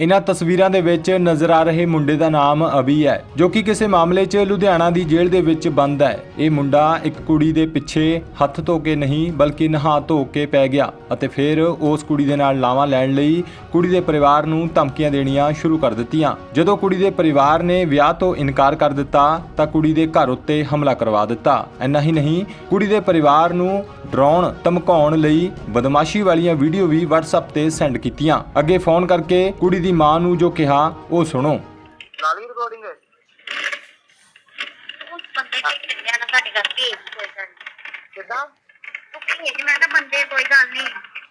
ਇਹਨਾਂ ਤਸਵੀਰਾਂ ਦੇ ਵਿੱਚ ਨਜ਼ਰ ਆ ਰਹੇ ਮੁੰਡੇ ਦਾ ਨਾਮ ਅਭੀ ਹੈ, ਜੋ ਕਿ ਕਿਸੇ ਮਾਮਲੇ 'ਚ ਲੁਧਿਆਣਾ ਦੀ ਜੇਲ੍ਹ ਦੇ ਵਿੱਚ ਬੰਦ ਹੈ। ਇਹ ਮੁੰਡਾ ਇੱਕ ਕੁੜੀ ਦੇ ਪਿੱਛੇ ਹੱਥ ਧੋ ਕੇ ਨਹੀਂ, ਬਲਕਿ ਨਹਾ ਧੋ ਕੇ ਪੈ ਗਿਆ ਅਤੇ ਫਿਰ ਉਸ ਕੁੜੀ ਦੇ ਨਾਲ ਲਾਵਾਂ ਲੈਣ ਲਈ ਕੁੜੀ ਦੇ ਪਰਿਵਾਰ ਨੂੰ ਧਮਕੀਆਂ ਦੇਣੀਆਂ ਸ਼ੁਰੂ ਕਰ ਦਿੱਤੀਆਂ। ਜਦੋਂ ਕੁੜੀ ਦੇ ਪਰਿਵਾਰ ਨੇ ਵਿਆਹ ਤੋਂ ਇਨਕਾਰ ਕਰ ਦਿੱਤਾ, ਤਾਂ ਕੁੜੀ ਦੇ ਘਰ ਉੱਤੇ ਹਮਲਾ ਕਰਵਾ ਦਿੱਤਾ। ਇੰਨਾ ਹੀ ਨਹੀਂ, ਕੁੜੀ ਦੇ ਪਰਿਵਾਰ ਨੂੰ ਡਰਾਉਣ, ਧਮਕਾਉਣ ਲਈ ਬਦਮਾਸ਼ੀ ਵਾਲੀਆਂ ਵੀਡੀਓ ਵੀ WhatsApp ਤੇ ਸੈਂਡ ਕੀਤੀਆਂ। ਅੱਗੇ ਫੋਨ ਕਰਕੇ ਕੁੜੀ ਦੀ ਮਾਂ ਨੂੰ ਜੋ ਕਿਹਾ ਉਹ ਸੁਣੋ। ਲਾਲੀ ਰਿਕਾਰਡਿੰਗ ਹੈ। ਉਸ ਬੰਦੇ ਕੇ ਚੱਲਿਆ ਨਾ ਸਾਡੇ ਘਰ ਭੇਜ ਕੋਈ ਗੱਲ ਨੀ। ਕਿੱਦਾਂ? ਤੂੰ ਭੇਜ ਮੈਂ ਤਾਂ ਬੰਦੇ ਕੋਈ ਗੱਲ ਨਹੀਂ।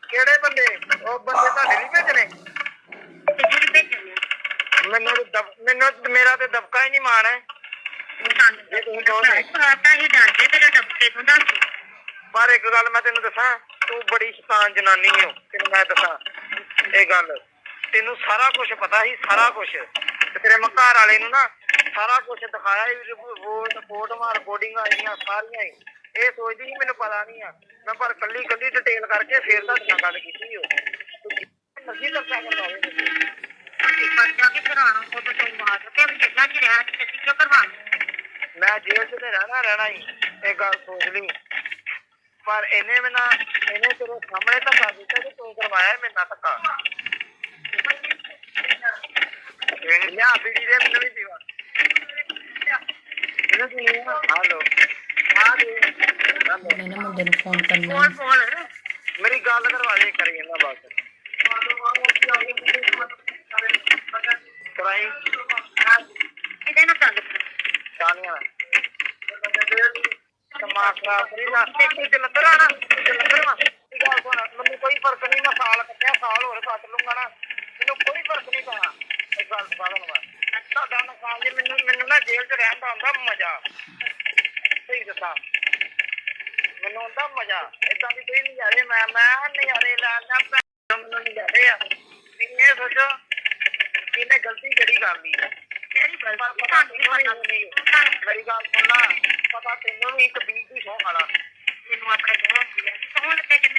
ਕਿਹੜੇ ਬੰਦੇ? ਉਹ ਬੰਦੇ ਤੁਹਾਡੇ ਨਹੀਂ ਭੇਜਣੇ? ਤੇ ਜਿਹੜੇ ਭੇਜਣੇ ਮੈਨੂੰ ਤਾਂ ਦਬ- ਮੈਨੂੰ ਤਾਂ- ਮੇਰਾ ਤੇ ਦਬਕਾ ਹੀ ਨਹੀਂ ਮਾਣ ਹੈ। ਜੇ ਤੁਸੀਂ ਤੇ। ਹੀ ਡਰਦੇ ਤੇਰੇ ਡੱਬੇ ਤੋਂ ਦੱਸ ਪਰ ਇੱਕ ਗੱਲ ਮੈਂ ਤੈਨੂੰ ਦੱਸਾਂ ਤੂੰ ਬੜੀ ਸ਼ੈਤਾਨ ਜਨਾਨੀ ਹੈ ਤੈਨੂੰ ਮੈਂ ਦੱਸਾਂ ਇਹ ਗੱਲ। ਤੈਨੂੰ ਸਾਰਾ ਕੁਝ ਪਤਾ ਸੀ, ਸਾਰਾ ਕੁਝ ਤੇਰੇ ਮੈਂ ਘਰ ਵਾਲੇ ਨੂੰ ਨਾ ਸਾਰਾ ਕੁਝ ਦਿਖਾਇਆ ਹੀ ਰਿਪੋਰਟ ਮਾਰ ਰਿਕਾਰਡਿੰਗ ਆਈਆਂ ਸਾਰੀਆਂ ਹੀ। ਇਹ ਸੋਚਦੀ ਸੀ, ਮੈਨੂੰ ਪਤਾ ਨਹੀਂ ਆ। ਮੈਂ ਪਰ ਕੱਲੀ ਕੱਲੀ ਡਿਟੇਲ ਕਰਕੇ ਫੇਰ ਤੁਹਾਡੇ ਨਾਲ ਗੱਲ ਕੀਤੀ ਉਹ। ਤਾਂ ਤੂੰ ਮਾਰ ਕੇ ਮੈਂ ਜੇਲ੍ਹ 'ਚ ਤੇ ਰਹਿਣਾ ਰਹਿਣਾ ਹੀ, ਇਹ ਗੱਲ ਸੋਚ ਲਈ। ਪਰ ਇਹਨੇ ਮੈਨਾਂ ਇਹਨੇ ਤੇਰੇ ਸਾਹਮਣੇ ਧੱਕਾ ਦਿੱਤਾ ਤੇ ਤੂੰ ਕਰਵਾਇਆ ਮੇਰੇ ਨਾਲ ਧੱਕਾ। ਵੀ ਇਹਨੂੰ ਪੀਵਾ ਹਾਲੋ ਆ ਦੇ ਹਾਲੋ ਮੈਂ ਨਾ ਮੁੰਡੇ ਨੂੰ ਫੋਨ ਕਰਨਾ। ਬੋਲ ਮੇਰੀ ਗੱਲ ਕਰਵਾ ਦੇ ਕਰੀ ਇਹਨਾਂ ਬਸ। ਕਰਾਈ। ਇਹਦੇ ਨਾਲ ਗੱਲ ਕਰ ਸਾਨੀਆਂ ਤਮਾਸ਼ਾ ਫਰੀਦਾ ਤੂੰ ਜਲੰਧਰ ਆਣਾ ਜਲੰਧਰ ਇਹ ਗੱਲ ਸੁਣ ਮੈਨੂੰ ਕੋਈ ਫ਼ਰਕ ਨਹੀਂ ਮੈਂ ਸਾਲ ਕੱਟਿਆ ਸਾਲ ਹੋਰ ਕੱਟ ਲੂੰਗਾ ਨਾ। ਮੈਨੂੰ ਕੋਈ ਫ਼ਰਕ ਨਹੀਂ ਪੈਣਾ। ਇਸ ਗੱਲ ਤੋਂ ਬਾਅਦ ਮੈਂ ਤੁਹਾਡਾ ਨੁਕਸਾਨ ਜੀ ਮੈਨੂੰ ਮੈਨੂੰ ਨਾ ਜੇਲ੍ਹ 'ਚ ਰਹਿਣ ਦਾ ਹੁੰਦਾ ਮਜ਼ਾ। ਸਹੀ ਦੱਸਾਂ। ਮੈਨੂੰ ਹੁੰਦਾ ਮਜ਼ਾ। ਏਦਾਂ ਦੀ ਕੋਈ ਨਜ਼ਾਰੇ ਮੈਂ ਮੈਂ ਨਜ਼ਾਰੇ ਲੈਣਾ ਮੈਨੂੰ ਨਜ਼ਾਰੇ ਆ। ਇੰਨੇ ਸੋਚੋ ਕਿ ਇਹਨੇ ਗਲਤੀ ਕਿਹੜੀ ਕਰ ਲਈ ਕਿਹੜੀ ਗੱਲ ਤੁਹਾਨੂੰ ਤੈਨੂੰ ਪਤਾ ਨਹੀਂ। ਮੇਰੀ ਗੱਲ ਸੁਣਨਾ ਪਤਾ ਤੈਨੂੰ ਵੀ ਇੱਕ ਬੀਜ ਦੀ ਸੌ ਖਾਣਾ। ਮੈਨੂੰ ਆਪਣੇ ਕੋਲ ਸੋਹਣ ਤੇ ਕਿ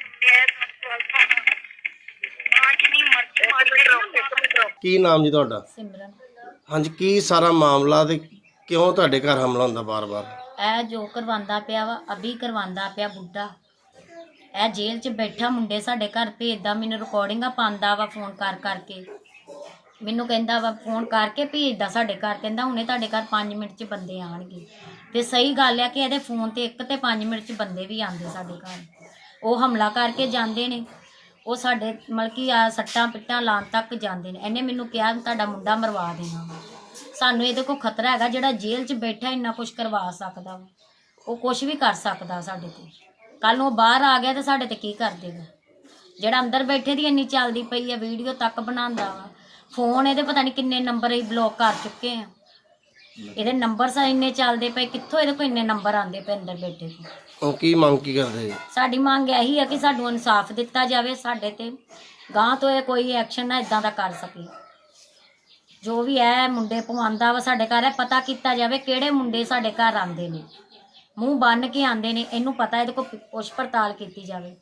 ਮੈਂ ਅੱਜ ਨਹੀਂ ਮਰਜ਼ੀ ਇੱਕ ਮਾਰ ਮਿੰਟ ਰੁਕ ਇੱਕ ਮਿੰਟ ਰੁਕ ਕੀ ਨਾਮ ਜੀ ਤੁਹਾਡਾ? ਸਿਮਰਨ। ਹਾਂਜੀ ਕੀ ਸਾਰਾ ਮਾਮਲਾ ਤੇ ਕਿਉਂ ਤੁਹਾਡੇ ਘਰ ਹਮਲਾ ਹੁੰਦਾ ਬਾਰ-ਬਾਰ? ਇਹ ਜੋ ਕਰਵਾਉਂਦਾ ਪਿਆ ਵਾ ਅਭੀ ਕਰਵਾਉਂਦਾ ਪਿਆ ਬੁੱਢਾ। ਇਹ ਜੇਲ੍ਹ 'ਚ ਬੈਠਾ ਮੁੰਡੇ ਸਾਡੇ ਘਰ ਭੇਜਦਾ ਮੈਨੂੰ ਰਿਕਾਰਡਿੰਗਾਂ ਪਾਉਂਦਾ ਵਾ ਫੋਨ ਕਰ ਕਰਕੇ। ਮੈਨੂੰ ਕਹਿੰਦਾ ਵਾ ਫੋਨ ਕਰਕੇ ਭੇਜਦਾ ਸਾਡੇ ਘਰ ਕਹਿੰਦਾ ਹੁਣੇ ਤੁਹਾਡੇ ਘਰ 5 ਮਿੰਟ 'ਚ ਬੰਦੇ ਆਣਗੇ ਤੇ ਸਹੀ ਗੱਲ ਆ ਕਿ ਇਹਦੇ ਫੋਨ ਤੇ ਇੱਕ ਤੇ 5 ਮਿੰਟ 'ਚ ਬੰਦੇ ਵੀ ਆਉਂਦੇ ਸਾਡੇ ਘਰ। ਉਹ ਹਮਲਾ ਕਰਕੇ ਜਾਂਦੇ ਨੇ। ਉਹ ਸਾਡੇ, ਮਤਲਬ ਕਿ ਆ ਸੱਟਾਂ ਪਿੱਟਾਂ ਲਾਉਣ ਤੱਕ ਜਾਂਦੇ ਨੇ। ਇਹਨੇ ਮੈਨੂੰ ਕਿਹਾ ਤੁਹਾਡਾ ਮੁੰਡਾ ਮਰਵਾ ਦੇਣਾ ਵਾ। ਸਾਨੂੰ ਇਹਦੇ ਕੋਲ ਖਤਰਾ ਹੈਗਾ ਜਿਹੜਾ ਜੇਲ੍ਹ 'ਚ ਬੈਠਾ ਇੰਨਾ ਕੁਝ ਕਰਵਾ ਸਕਦਾ ਵਾ। ਉਹ ਕੁਝ ਵੀ ਕਰ ਸਕਦਾ ਸਾਡੇ ਤੇ। ਕੱਲ ਨੂੰ ਉਹ ਬਾਹਰ ਆ ਗਿਆ ਤੇ ਸਾਡੇ ਤੇ ਕੀ ਕਰ ਦੇਗਾ? ਜਿਹੜਾ ਅੰਦਰ ਬੈਠੇ ਦੀ ਇੰਨੀ ਚੱਲਦੀ ਪਈ ਆ, ਵੀਡੀਓ ਤੱਕ ਬਣਾਉਂਦਾ ਵਾ। ਫੋਨ ਇਹਦੇ ਪਤਾ ਨਹੀਂ ਕਿੰਨੇ ਨੰਬਰ ਅਸੀਂ ਬਲੌਕ ਕਰ ਚੁੱਕੇ ਆ। ਇਹਦੇ ਨੰਬਰ ਸਾ ਇੰਨੇ ਚੱਲਦੇ ਪਏ, ਕਿੱਥੋਂ ਇਹਦੇ ਕੋਲ ਇੰਨੇ ਨੰਬਰ ਆਉਂਦੇ ਪਏ ਅੰਦਰ ਬੈਠੇ ਤੋਂ? ਉਹ ਕੀ ਮੰਗ ਕੀ ਕਰਦੇ ਜੀ? ਸਾਡੀ ਮੰਗ ਇਹੀ ਹੈ ਕਿ ਸਾਨੂੰ ਇਨਸਾਫ ਦਿੱਤਾ ਜਾਵੇ ਸਾਡੇ ਤੇ ਗਾਂ ਤੋਂ ਇਹ ਕੋਈ ਐਕਸ਼ਨ ਨਾ ਇਦਾਂ ਦਾ ਕਰ ਸਕੇ। ਜੋ ਵੀ ਹੈ ਮੁੰਡੇ ਪਵਾਉਂਦਾ ਵਾ ਸਾਡੇ ਘਰ ਹੈ ਪਤਾ ਕੀਤਾ ਜਾਵੇ ਕਿਹੜੇ ਮੁੰਡੇ ਸਾਡੇ ਘਰ ਆਉਂਦੇ ਨੇ। ਮੂੰਹ ਬੰਨ ਕੇ ਆਉਂਦੇ ਨੇ ਇਹਨੂੰ ਪਤਾ ਇਹਦੇ ਕੋਲ ਪੁੱਛ ਪੜਤਾਲ ਕੀਤੀ ਜਾਵੇ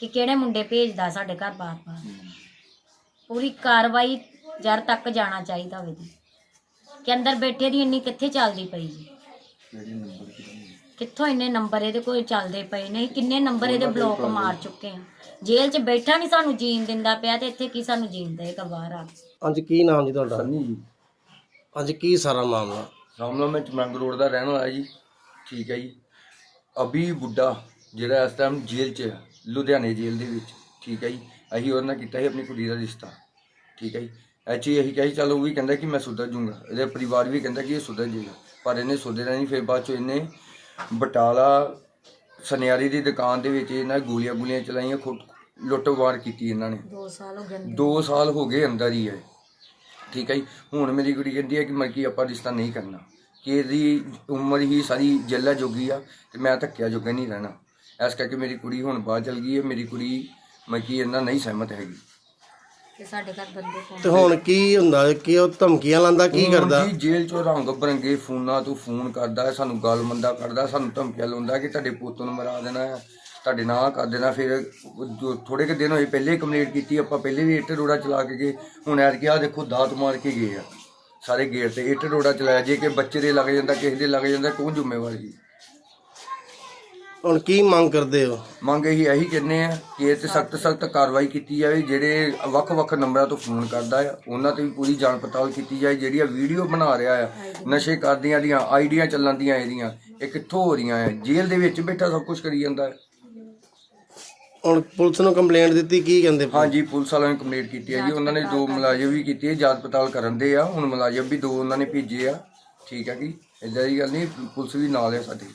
ਕਿ ਕਿਹੜੇ ਮੁੰਡੇ ਭੇਜਦਾ ਸਾਡੇ ਘਰ ਬਾਰ-ਬਾਰ। ਪੂਰੀ ਕਾਰਵਾਈ ਜੜ ਤੱਕ ਜਾਣਾ ਚਾਹੀਦਾ ਹੋਵੇ ਜੀ। ਕਿ ਅੰਦਰ ਬੈਠੇ ਦੀ ਇੰਨੀ ਕਿੱਥੇ ਚੱਲਦੀ ਪਈ ਜੀ? ਕਿੱਥੋਂ ਇੰਨੇ ਨੰਬਰ ਇਹਦੇ ਕੋਲ ਚੱਲਦੇ ਪਏ ਨੇ ਕਿੰਨੇ ਨੰਬਰ ਇਹਦੇ ਬਲੌਕ ਮਾਰ ਚੁੱਕੇ ਆ। ਜੇਲ੍ਹ 'ਚ ਬੈਠਾ ਨਹੀਂ ਸਾਨੂੰ ਜੀਣ ਦਿੰਦਾ ਪਿਆ ਤੇ ਇੱਥੇ ਕੀ ਸਾਨੂੰ ਜੀਣ ਦੇਗਾ ਬਾਹਰ ਆ ਕੇ? ਹਾਂਜੀ ਕੀ ਨਾਮ ਜੀ ਤੁਹਾਡਾ? ਸੰਨੀ ਜੀ। ਹਾਂਜੀ ਕੀ ਸਾਰਾ ਮਾਮਲਾ? ਰਾਮਲਾ ਮੈਂ ਚਮੰਗ ਰੋਡ ਦਾ ਰਹਿਣ ਵਾਲਾ ਜੀ। ਠੀਕ ਹੈ ਜੀ। ਅਭੀ ਬੁੱਢਾ ਜਿਹੜਾ ਇਸ ਟਾਈਮ ਜੇਲ੍ਹ 'ਚ ਹੈ ਲੁਧਿਆਣੇ ਜੇਲ੍ਹ ਦੇ ਵਿੱਚ। ਠੀਕ ਹੈ ਜੀ। ਅਸੀਂ ਉਹਦੇ ਨਾਲ ਕੀਤਾ ਸੀ ਆਪਣੀ ਕੁੜੀ ਦਾ ਰਿਸ਼ਤਾ। ਠੀਕ ਹੈ ਜੀ। ਐਚੀ ਅਸੀਂ ਕਿਹਾ ਚਲ ਉਹ ਵੀ ਕਹਿੰਦਾ ਕਿ ਮੈਂ ਸੁਧਰ ਜੂੰਗਾ। ਇਹਦੇ ਪਰਿਵਾਰ ਵੀ ਕਹਿੰਦਾ ਕਿ ਇਹ ਸੁਧਰ ਜਾਏਗਾ ਪਰ ਇਹਨੇ ਸੁਧਰਿਆ ਨਹੀਂ ਫਿਰ ਬਾਅਦ ਚੋਂ ਇਹਨੇ ਬਟਾਲਾ ਸੁਨਿਆਰੀ ਦੀ ਦੁਕਾਨ ਦੇ ਵਿੱਚ ਇਹਨਾਂ ਗੋਲੀਆਂ ਗੋਲੀਆਂ ਚਲਾਈਆਂ ਖੁੱਟ ਲੁੱਟਵਾਰ ਕੀਤੀ ਇਹਨਾਂ ਨੇ। 2 ਸਾਲ ਹੋ ਗਏ ਅੰਦਰ। 2 ਸਾਲ ਹੋ ਗਏ ਅੰਦਰ ਹੀ ਹੈ। ਠੀਕ ਹੈ ਜੀ? ਹੁਣ ਮੇਰੀ ਕੁੜੀ ਕਹਿੰਦੀ ਹੈ ਕਿ ਮੈਂ ਕੀ ਆਪਾਂ ਰਿਸ਼ਤਾ ਨਹੀਂ ਕਰਨਾ। ਕਿ ਇਹਦੀ ਉਮਰ ਹੀ ਸਾਰੀ ਜੱਲਾ ਜੋਗੀ ਆ ਤੇ ਮੈਂ ਧੱਕਿਆ ਜੋਗਾ ਨਹੀਂ ਰਹਿਣਾ। ਇਸ ਕਰਕੇ ਮੇਰੀ ਕੁੜੀ ਹੁਣ ਬਾਹਰ ਚਲ ਗਈ ਹੈ। ਮੇਰੀ ਕੁੜੀ ਮੈਂ ਕੀ ਇਹਨਾਂ ਨਹੀਂ ਸਹਿਮਤ ਹੈਗੀ। ਤੇ ਸਾਡੇ ਘਰ ਬੰਦੇ ਫੋਨ ਤੇ ਹੁਣ ਕੀ ਹੁੰਦਾ? ਕਿ ਉਹ ਧਮਕੀਆਂ ਲਾਂਦਾ ਕੀ ਹੁਣ ਕਰਦਾ? ਜੀ ਜੇਲ੍ਹ ਚੋਂ ਰੰਗ ਬਰੰਗੇ ਫੋਨਾਂ ਤੋਂ ਫੋਨ ਕਰਦਾ ਹੈ, ਸਾਨੂੰ ਗੱਲ ਮੰਦਾ ਕਰਦਾ ਸਾਨੂੰ ਧਮਕੀਆਂ ਲਾਉਂਦਾ ਕਿ ਤੁਹਾਡੇ ਪੁੱਤ ਨੂੰ ਮਰਾ ਦੇਣਾ ਹੈ ਤੁਹਾਡੇ ਨਾਂ ਕਰ ਦੇਣਾ। ਫਿਰ ਜੋ ਥੋੜੇ ਕੁ ਦਿਨ ਹੋਏ ਪਹਿਲੇ ਕੰਪਲੀਟ ਕੀਤੀ ਆਪਾਂ ਪਹਿਲੇ ਵੀ ਇੱਟ ਰੋੜਾ ਚਲਾ ਕੇ ਗਏ। ਹੁਣ ਐਰ ਆ ਦੇਖੋ ਦਾਤ ਮਾਰ ਕੇ ਗਏ ਆ ਸਾਰੇ ਗੇਟ ਤੇ। ਇੱਟ ਰੋੜਾ ਚਲਾਇਆ ਜੇ ਕਿ ਬੱਚੇ ਦੇ ਲੱਗ ਜਾਂਦਾ ਕਿਸੇ ਦੇ ਲੱਗ ਜਾਂਦਾ ਕੌਣ ਜ਼ਿੰਮੇਵਾਰ ਜੀ? ਹੁਣ ਕੀ ਮੰਗ ਕਰਦੇ ਹੋ? ਮੰਗ ਇਹੀ ਇਹੀ ਕਹਿੰਦੇ ਆ ਕਿ ਇਹ ਤੇ ਸਖਤ ਸਖਤ ਕਾਰਵਾਈ ਕੀਤੀ ਜਾਵੇ ਜਿਹੜੇ ਵੱਖ-ਵੱਖ ਨੰਬਰਾਂ ਤੋਂ ਫੋਨ ਕਰਦਾ ਆ ਉਹਨਾਂ ਤੇ ਵੀ ਪੂਰੀ ਜਾਂਚ ਪੜਤਾਲ ਕੀਤੀ ਜਾਏ ਜਿਹੜੀਆਂ ਵੀਡੀਓ ਬਣਾ ਰਿਹਾ ਆ ਨਸ਼ੇ ਕਰਦੀਆਂ ਦੀਆਂ ਆਈਡੀਆਂ ਚੱਲਣ ਦੀਆਂ ਇਹਦੀਆਂ ਇਹ ਕਿੱਥੋਂ ਹੋ ਰਹੀਆਂ ਆ? ਜੇਲ੍ਹ ਦੇ ਵਿੱਚ ਬੈਠਾ ਸਭ ਕੁਝ ਕਰੀ ਜਾਂਦਾ ਹੈ ਹੁਣ ਪੁਲਿਸ ਨੂੰ ਕੰਪਲੇਂਟ ਦਿੱਤੀ ਕੀ ਕਹਿੰਦੇ ਪੁਲਿਸ? ਹਾਂਜੀ ਪੁਲਿਸ ਵਾਲਿਆਂ ਨੇ ਕੰਪਲੀਟ ਕੀਤੀ ਹੈ ਜੀ ਉਹਨਾਂ ਨੇ ਦੋ ਮੁਲਾਜ਼ਮ ਵੀ ਕੀਤੀ ਹੈ ਜਾਂਚ ਪੜਤਾਲ ਕਰਨ ਦੇ ਆ ਹੁਣ ਮੁਲਾਜ਼ਮ ਵੀ ਦੋ ਉਹਨਾਂ ਨੇ ਭੇਜੇ ਆ ਠੀਕ ਹੈ ਜੀ ਇਦਾਂ ਦੀ ਗੱਲ ਨਹੀਂ ਪੁਲਿਸ ਵੀ ਨਾਲ ਹੈ ਸਾਡੀ।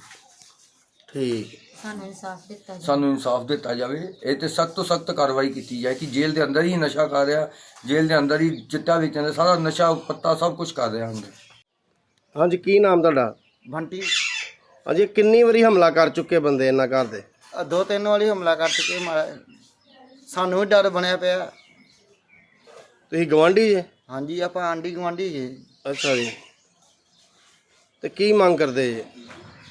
ਠੀਕ। ਸਾਨੂੰ ਇਨਸਾਫ ਦਿੱਤਾ ਜਾਵੇ। ਸਾਨੂੰ ਇਨਸਾਫ ਦਿੱਤਾ ਜਾਵੇ। ਇਹ ਤੇ ਸਖਤ ਤੋਂ ਸਖਤ ਕਾਰਵਾਈ ਕੀਤੀ ਜਾਏ ਕਿ ਜੇਲ੍ਹ ਦੇ ਅੰਦਰ ਹੀ ਨਸ਼ਾ ਕਰ ਰਿਹਾ ਜੇਲ੍ਹ ਦੇ ਅੰਦਰ ਹੀ ਚਿੱਟਾ ਵੇਚਣ ਦਾ ਸਾਰਾ ਨਸ਼ਾ ਪੱਤਾ ਸਭ ਕੁਝ ਕਰ ਰਿਹਾ ਅੰਦਰ। ਹਾਂਜੀ ਕੀ ਨਾਮ ਤੁਹਾਡਾ? ਬੰਟੀ। ਹਾਂਜੀ ਕਿੰਨੀ ਵਾਰੀ ਹਮਲਾ ਕਰ ਚੁੱਕੇ ਬੰਦੇ ਇਹਨਾਂ ਘਰ ਦੇ? ਆਹ ਦੋ ਤਿੰਨ ਵਾਲੀ ਹਮਲਾ ਕਰ ਚੁੱਕੇ ਸਾਨੂੰ ਵੀ ਡਰ ਬਣਿਆ ਪਿਆ। ਤੁਸੀਂ ਗਵਾਂਢੀ ਜੇ? ਹਾਂਜੀ ਆਪਾਂ ਆਂਢੀ ਗੁਆਂਢੀ ਜੀ। ਅੱਛਾ ਜੀ। ਤੇ ਕੀ ਮੰਗ ਕਰਦੇ ਜੇ?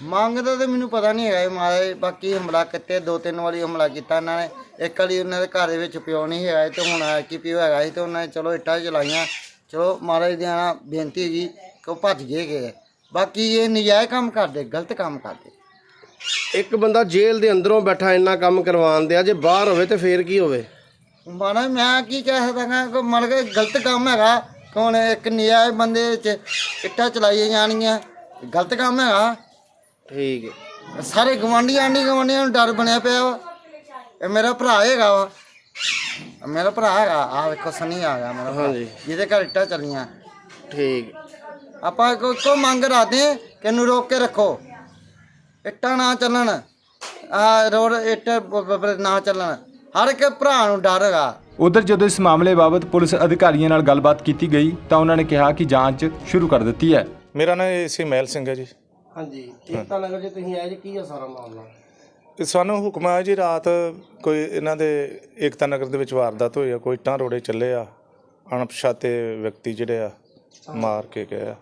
ਮੰਗਦਾ ਤੇ ਮੈਨੂੰ ਪਤਾ ਨਹੀਂ ਹੈਗਾ ਮਾਰੇ ਬਾਕੀ ਹਮਲਾ ਕਿਤੇ ਦੋ ਤਿੰਨ ਵਾਰੀ ਹਮਲਾ ਕੀਤਾ ਇਹਨਾਂ ਨੇ। ਇੱਕ ਵਾਰੀ ਉਹਨਾਂ ਦੇ ਘਰ ਦੇ ਵਿੱਚ ਪਿਓ ਨਹੀਂ ਹੈਗਾ ਸੀ ਤੇ ਹੁਣ ਆ ਕੀ ਪਿਓ ਹੈਗਾ ਸੀ ਤੇ ਉਹਨਾਂ ਨੇ ਚਲੋ ਇੱਟਾਂ ਚਲਾਈਆਂ। ਚਲੋ ਮਹਾਰਾਜ ਦੀ ਆਣਾ ਬੇਨਤੀ ਹੈਗੀ ਕਿ ਉਹ ਭੱਜ ਗਏ ਗਏ ਬਾਕੀ ਇਹ ਨਜਾਇਜ਼ ਕੰਮ ਕਰਦੇ ਗਲਤ ਕੰਮ ਕਰਦੇ। ਇੱਕ ਬੰਦਾ ਜੇਲ੍ਹ ਦੇ ਅੰਦਰੋਂ ਬੈਠਾ ਇੰਨਾ ਕੰਮ ਕਰਵਾਉਣ ਦਿਆ ਜੇ ਬਾਹਰ ਹੋਵੇ ਤੇ ਫੇਰ ਕੀ ਹੋਵੇ? ਮਾਣਾ ਮੈਂ ਕੀ ਕਹਿ ਸਕਦਾ ਕਿ ਮਨ ਕੇ ਗਲਤ ਕੰਮ ਹੈਗਾ ਕੌਣ ਇੱਕ ਨਜਾਇਜ਼ ਬੰਦੇ ਵਿੱਚ ਇੱਟਾਂ ਚਲਾਈਆਂ ਜਾਣਗੀਆਂ। ਗਲਤ ਕੰਮ ਹੈਗਾ। ਠੀਕ ਹੈ। ਸਾਰੇ ਗਵਾਂਢੀ ਆਂਢੀ ਗਵਾਂਢੀਆਂ ਨੂੰ ਡਰ ਬਣਿਆ ਪਿਆ ਵਾ। ਇਹ ਮੇਰਾ ਭਰਾ ਹੈਗਾ ਵਾ। ਇਹ ਮੇਰਾ ਭਰਾ ਹੈਗਾ। ਆ ਵੇਖੋ ਸਨੀ ਆ ਗਿਆ ਮੇਰਾ ਭਰਾ, ਹਾਂਜੀ। ਜਿਹਦੇ ਘਰ ਇੱਟਾਂ ਚੱਲੀਆਂ। ਠੀਕ। ਆਪਾਂ ਕੋ ਕੋ ਮੰਗ ਰਾਦੇ ਕਿ ਇਹਨੂੰ ਰੋਕ ਕੇ ਰੱਖੋ। ਇੱਟਾਂ ਨਾ ਚੱਲਣ। ਆ ਰੋਡ ਇੱਟ ਬ- ਬ- ਬ- ਨਾ ਚੱਲਣ। ਹਰ ਇੱਕ ਭਰਾ ਨੂੰ ਡਰ ਹੈਗਾ। ਉਧਰ ਜਦੋਂ ਇਸ ਮਾਮਲੇ ਬਾਬਤ ਪੁਲਿਸ ਅਧਿਕਾਰੀਆਂ ਨਾਲ ਗੱਲਬਾਤ ਕੀਤੀ ਗਈ ਤਾਂ ਉਹਨਾਂ ਨੇ ਕਿਹਾ ਕਿ ਜਾਂਚ ਸ਼ੁਰੂ ਕਰ ਦਿੱਤੀ ਹੈ। ਮੇਰਾ ਨਾਮ ਏਸੀ ਮਹਿਲ ਸਿੰਘ ਹੈ ਜੀ। ਹਾਂਜੀ ਏਕਤਾ ਨਗਰ ਜੇ ਤੁਸੀਂ ਆਏ ਜੀ ਕੀ ਹੈ ਸਾਰਾ ਮਾਮਲਾ? ਇਹ ਸਾਨੂੰ ਹੁਕਮ ਆਇਆ ਜੀ ਰਾਤ ਕੋਈ ਇਹਨਾਂ ਦੇ ਏਕਤਾ ਨਗਰ ਦੇ ਵਿੱਚ ਵਾਰਦਾਤ ਹੋਈ ਆ ਕੋਈ ਇੱਟਾਂ ਰੋੜੇ ਚੱਲੇ ਆ ਅਣਪਛਾਤੇ ਵਿਅਕਤੀ ਜਿਹੜੇ ਆ ਮਾਰ ਕੇ ਗਏ ਆ।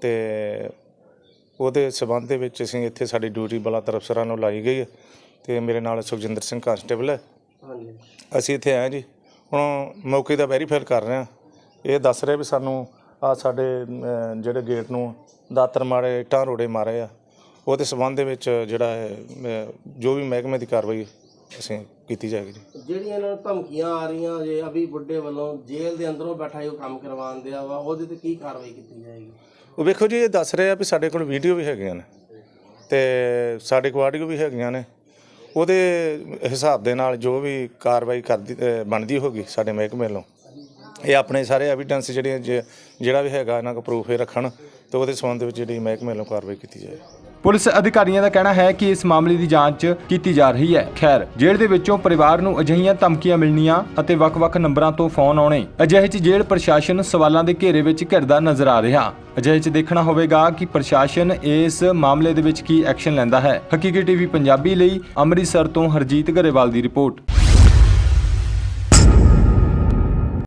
ਤੇ ਉਹਦੇ ਸਬੰਧ ਦੇ ਵਿੱਚ ਅਸੀਂ ਇੱਥੇ ਸਾਡੀ ਡਿਊਟੀ ਬਲਾ ਤਰਫਸਰਾਂ ਨੂੰ ਲਾਈ ਗਈ ਹੈ ਤੇ ਮੇਰੇ ਨਾਲ ਸੁਖਜਿੰਦਰ ਸਿੰਘ ਕਾਂਸਟੇਬਲ ਹੈ ਹਾਂਜੀ। ਅਸੀਂ ਇੱਥੇ ਆਏ ਜੀ। ਹੁਣ ਮੌਕੇ ਦਾ ਵੈਰੀਫਾਈ ਕਰ ਰਹੇ ਹਾਂ ਇਹ ਦੱਸ ਰਹੇ ਵੀ ਸਾਨੂੰ ਆ ਸਾਡੇ ਅਮ, ਜਿਹੜੇ ਗੇਟ ਨੂੰ ਦਾਤਰ ਮਾਰੇ ਇੱਟਾਂ ਰੋੜੇ ਮਾਰੇ ਆ। ਉਹਦੇ ਸਬੰਧ ਦੇ ਵਿੱਚ ਜਿਹੜਾ ਹੈ ਅਮ, ਜੋ ਵੀ ਮਹਿਕਮੇ ਦੀ ਕਾਰਵਾਈ ਅਸੀਂ ਕੀਤੀ ਜਾਏਗੀ ਜੀ। ਜਿਹੜੀਆਂ ਇਹਨਾਂ ਨੂੰ ਧਮਕੀਆਂ ਆ ਰਹੀਆਂ ਜੇ ਅਭੀ ਬੁੱਢੇ ਵੱਲੋਂ ਜੇਲ੍ਹ ਦੇ ਅੰਦਰੋਂ ਬੈਠਾ ਹੀ ਉਹ ਕੰਮ ਕਰਵਾਉਣ ਦਿਆ ਵਾ ਉਹਦੇ ਤੇ ਕੀ ਕਾਰਵਾਈ ਕੀਤੀ ਜਾਏਗੀ? ਉਹ ਵੇਖੋ ਜੀ ਇਹ ਦੱਸ ਰਹੇ ਆ ਵੀ ਸਾਡੇ ਕੋਲ ਵੀਡੀਓ ਵੀ ਹੈਗੀਆਂ ਨੇ ਤੇ ਸਾਡੇ ਕੋਲ ਆਡੀਓ ਵੀ ਹੈਗੀਆਂ ਨੇ। ਉਹਦੇ ਹਿਸਾਬ ਦੇ ਨਾਲ ਜੋ ਵੀ ਕਾਰਵਾਈ ਕਰਦੀ ਅ, ਬਣਦੀ ਹੋਗੀ ਸਾਡੇ ਮਹਿਕਮੇ ਵੱਲੋਂ। ਇਹ ਆਪਣੇ ਸਾਰੇ ਐਵੀਡੈਂਸ ਜਿਹੜੇ ਜੇ- ਜਿਹੜਾ ਵੀ ਹੈਗਾ ਇਹਨਾਂ ਕੋਲ ਪ੍ਰੂਫ ਇਹ ਰੱਖਣ ਤੇ ਉਹਦੇ ਸੰਬੰਧ ਵਿੱਚ ਜਿਹੜੀ ਮਹਿਕਮੇ ਵੱਲੋਂ ਕਾਰਵਾਈ ਕੀਤੀ ਜਾਏ। ਪੁਲਿਸ ਅਧਿਕਾਰੀਆਂ ਦਾ ਕਹਿਣਾ ਹੈ ਕਿ ਇਸ ਮਾਮਲੇ ਦੀ ਜਾਂਚ ਕੀਤੀ ਜਾ ਰਹੀ ਹੈ। ਖੈਰ, ਜੇਲ੍ਹ ਦੇ ਵਿੱਚੋਂ ਪਰਿਵਾਰ ਨੂੰ ਅਜਿਹੀਆਂ ਧਮਕੀਆਂ ਮਿਲਣੀਆਂ ਅਤੇ ਵੱਖ-ਵੱਖ ਨੰਬਰਾਂ ਤੋਂ ਫੋਨ ਆਉਣੇ, ਅਜਿਹੇ 'ਚ ਜੇਲ੍ਹ ਪ੍ਰਸ਼ਾਸਨ ਸਵਾਲਾਂ ਦੇ ਘੇਰੇ ਵਿੱਚ ਘਿਰਦਾ ਨਜ਼ਰ ਆ ਰਿਹਾ। ਅਜਿਹੇ 'ਚ ਦੇਖਣਾ ਹੋਵੇਗਾ ਕਿ ਪ੍ਰਸ਼ਾਸਨ ਇਸ ਮਾਮਲੇ ਦੇ ਵਿੱਚ ਕੀ ਐਕਸ਼ਨ ਲੈਂਦਾ ਹੈ। ਹਕੀਕੀ ਟੀਵੀ ਪੰਜਾਬੀ ਲਈ ਅੰਮ੍ਰਿਤਸਰ ਤੋਂ ਹਰਜੀਤ ਗਰੇਵਾਲ ਦੀ ਰਿਪੋਰਟ।